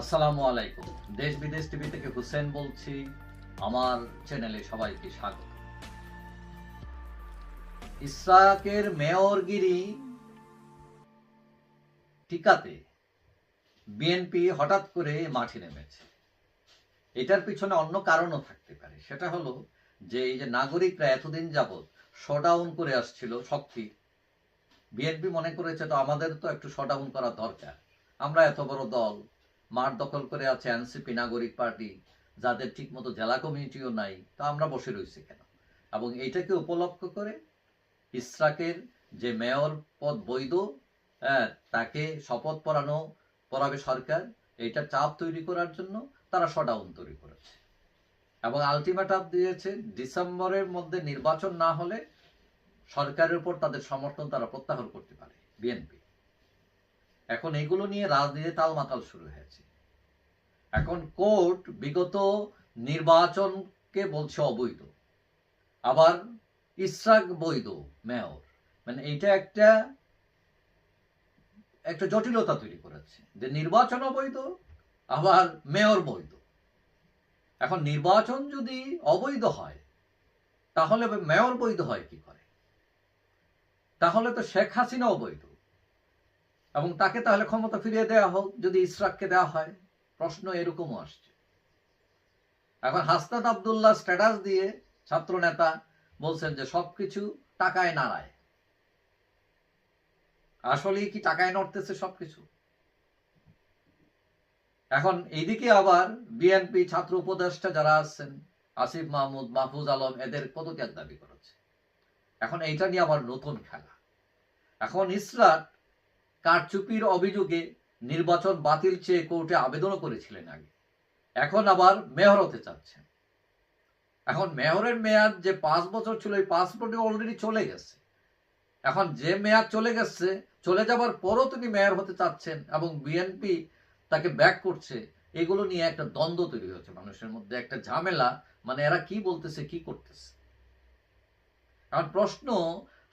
আসসালামু আলাইকুম। দেশ বিদেশ টিভি থেকে হুসেন বলছি, আমার চ্যানেলে সবাইকে স্বাগত। ইসরাকের মেয়রগিরি টিকাতে বিএনপি হঠাৎ করে মাঠে নেমেছে। এটার পিছনে অন্য কারণও থাকতে পারে। সেটা হলো যে, এই যে নাগরিকরা এতদিন যাবৎ শডাউন করে আসছিল শক্তি, বিএনপি মনে করেছে, তো আমাদের তো একটু শডাউন করা দরকার। আমরা এত বড় দল মাঠ দখল করে আছে এনসিপি নাগরিক পার্টি যাদের ঠিকমতো জেলা কমিউনিটিও নাই তা আমরা বসে রয়েছি কেন? এবং এইটাকে উপলক্ষ করে ইসরাকের যে মেয়র পদ বৈধ হ্যাঁ, তাকে শপথ পড়ানো পড়াবে সরকার এইটা চাপ তৈরি করার জন্য তারা শডাউন তৈরি করেছে। এবং আলটিমেটাম দিয়েছে ডিসেম্বরের মধ্যে নির্বাচন না হলে সরকারের উপর তাদের সমর্থন তারা প্রত্যাহার করতে পারে বিএনপি। এখন এগুলো নিয়ে রাজনীতি তালমাতাল শুরু হয়েছে। এখন কোর্ট বিগত নির্বাচনকে বলছে অবৈধ। আবার ইসরাক বৈধ, মেয়র। মানে এইটা একটা একটা জটিলতা তৈরি করেছে। যে নির্বাচন অবৈধ, আবার মেয়র বৈধ। এখন নির্বাচন যদি অবৈধ হয়, তাহলে মেয়র বৈধ হয় কি করে? তাহলে তো শেখ হাসিনা অবৈধ এবং তাকে তাহলে ক্ষমতা ফিরিয়ে দেওয়া হোক যদি ইসরাককে দেওয়া হয়, প্রশ্ন এরকমও আসছে। এখন হাসনাত আবদুল্লাহ স্ট্যাটাস দিয়ে ছাত্র নেতা বলছেন যে সবকিছু টাকায় নাড়ায়। আসলেই কি টাকায় নড়তেছে সবকিছু? এখন এইদিকে আবার বিএনপি ছাত্র উপদেষ্টা যারা আছেন, আসিফ মাহমুদ, মাহফুজ আলম, এদের পদত্যাগ দাবি করেছে। এখন এইটা নিয়ে আবার নতুন খেলা। এখন ইসরাক কারচুপির অভিযোগে নির্বাচন বাতিল চেয়ে কোর্টে আবেদনও করেছিলেন আগে। এখন আবার মেয়র হতে চাচ্ছেন। এখন মেয়রের মেয়াদ যে পাঁচ বছর ছিল, এই বছর অলরেডি চলে গেছে। এখন যে মেয়াদ চলে গেছে, চলে যাবার পরও তিনি মেয়র হতে চাচ্ছেন এবং বিএনপি তাকে ব্যাক করছে, এগুলো নিয়ে একটা দ্বন্দ্ব তৈরি হয়েছে মানুষের মধ্যে, একটা ঝামেলা মানে এরা কি বলতেছে, কি করতেছে। এখন প্রশ্ন,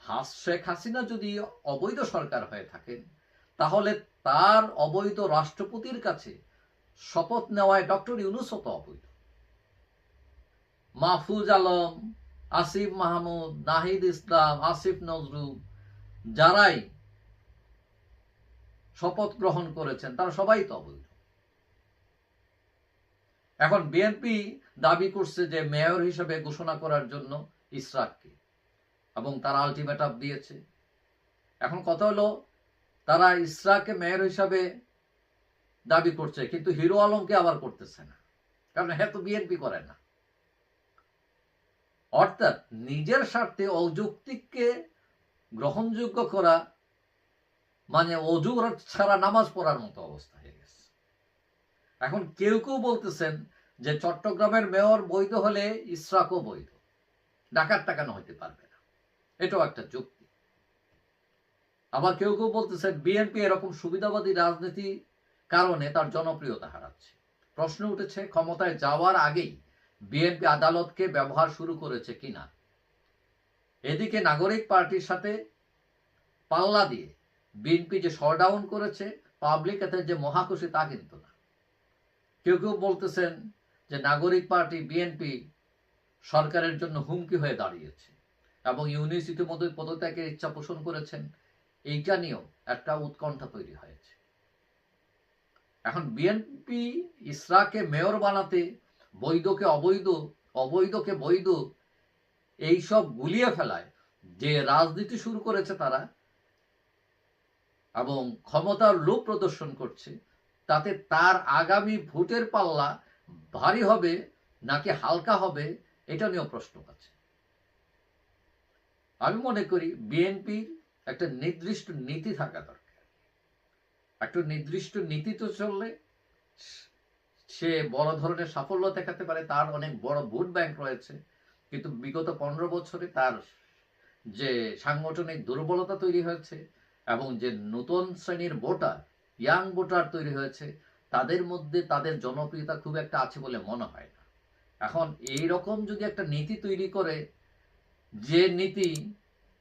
হাস শেখ হাসিনা যদি অবৈধ সরকার হয়ে থাকেন তাহলে তার অবৈধ রাষ্ট্রপতির কাছে শপথ নেওয়ায় ডক্টর ইউনুসও তো অবৈধ। মাহফুজ আলম, আসিফ মাহমুদ, নাহিদ ইসলাম, আসিফ নজরুল যারাই শপথ গ্রহণ করেছেন, তারা সবাই তো অবৈধ। এখন বিএনপি দাবি করছে যে মেয়র হিসেবে ঘোষণা করার জন্য ইসরাককে এবং তারা আলটিমেটাম দিয়েছে। এখন কথা হলো তারা ইসরাকে মেয়র হিসাবে দাবি করছে, কিন্তু হিরো আলমকে আবার করতেছে না। কারণ হ্যাঁ তো বিএনপি করে না। অর্থাৎ নিজের স্বার্থে অযৌক্তিককে গ্রহণযোগ্য করা মানে অজু ছাড়া নামাজ পড়ার মতো অবস্থা হয়ে গেছে। এখন কেউ কেউ বলতেছেন যে চট্টগ্রামের মেয়র বৈধ হলে ইসরাকও বৈধ। ডাকাত টাকানো হইতে পারবে না? এটাও একটা যুক্তি। আবার কেউ কেউ বলতেছেন বিএনপি এরকম সুবিধাবাদী রাজনীতি কারণে তার জনপ্রিয়তা হারাচ্ছে। প্রশ্ন উঠেছে, ক্ষমতায় যাওয়ার আগেই বিএনপি আদালতকে ব্যবহার শুরু করেছে কিনা? এদিকে নাগরিক পার্টির সাথে পাল্লা দিয়ে বিএনপি যে শটডাউন করেছে পাবলিক এতে যে মহাখুশি তা কিন্তু না। কেউ কেউ বলতেছেন যে নাগরিক পার্টি বিএনপি সরকারের জন্য হুমকি হয়ে দাঁড়িয়েছে এবং ইউনিস ইতিমধ্যে পদত্যাগের ইচ্ছা পোষণ করেছেন। এইটা নিয়েও একটা উৎকণ্ঠা তৈরি হয়েছে। এখন বিএনপি ইসরাকে মেয়র বানাতে, বৈধকে অবৈধ, অবৈধকে বৈধ, এইসব গুলিয়ে ফেলায় যে রাজনীতি শুরু করেছে তারা এবং ক্ষমতার লোভ প্রদর্শন করছে, তাতে তার আগামী ভোটের পাল্লা ভারী হবে নাকি হালকা হবে, এটা নিয়েও প্রশ্ন আছে। আমি মনে করি বিএনপির একটা নির্দিষ্ট নীতি থাকা দরকার। একটা নির্দিষ্ট নীতি তো চললে সে বড় ধরনের সাফল্য দেখাতে পারে, তার অনেক বড় ভোট ব্যাংক রয়েছে। কিন্তু বিগত পনেরো বছরে তার যে সাংগঠনিক দুর্বলতা তৈরি হয়েছে এবং যে নতুন শ্রেণির ভোটার, ইয়াং ভোটার তৈরি হয়েছে, তাদের মধ্যে তাদের জনপ্রিয়তা খুব একটা আছে বলে মনে হয় না। এখন এই রকম যদি একটা নীতি তৈরি করে, যে নীতি,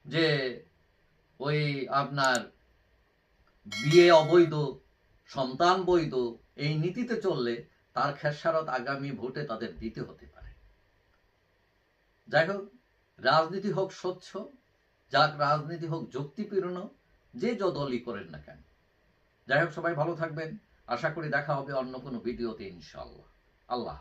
যে ওই আপনার বিয়ে অবৈধ, সন্তান বৈধ, এই নীতিতে চললে তার খেসারত আগামী ভোটে তাদের দিতে হতে পারে। যাই হোক, রাজনীতি হোক স্বচ্ছ, যাক রাজনীতি হোক যুক্তিপূর্ণ, যে যত দলই করেন না কেন। যাই হোক, সবাই ভালো থাকবেন। আশা করি দেখা হবে অন্য কোনো ভিডিওতে ইনশাল্লাহ আল্লাহ।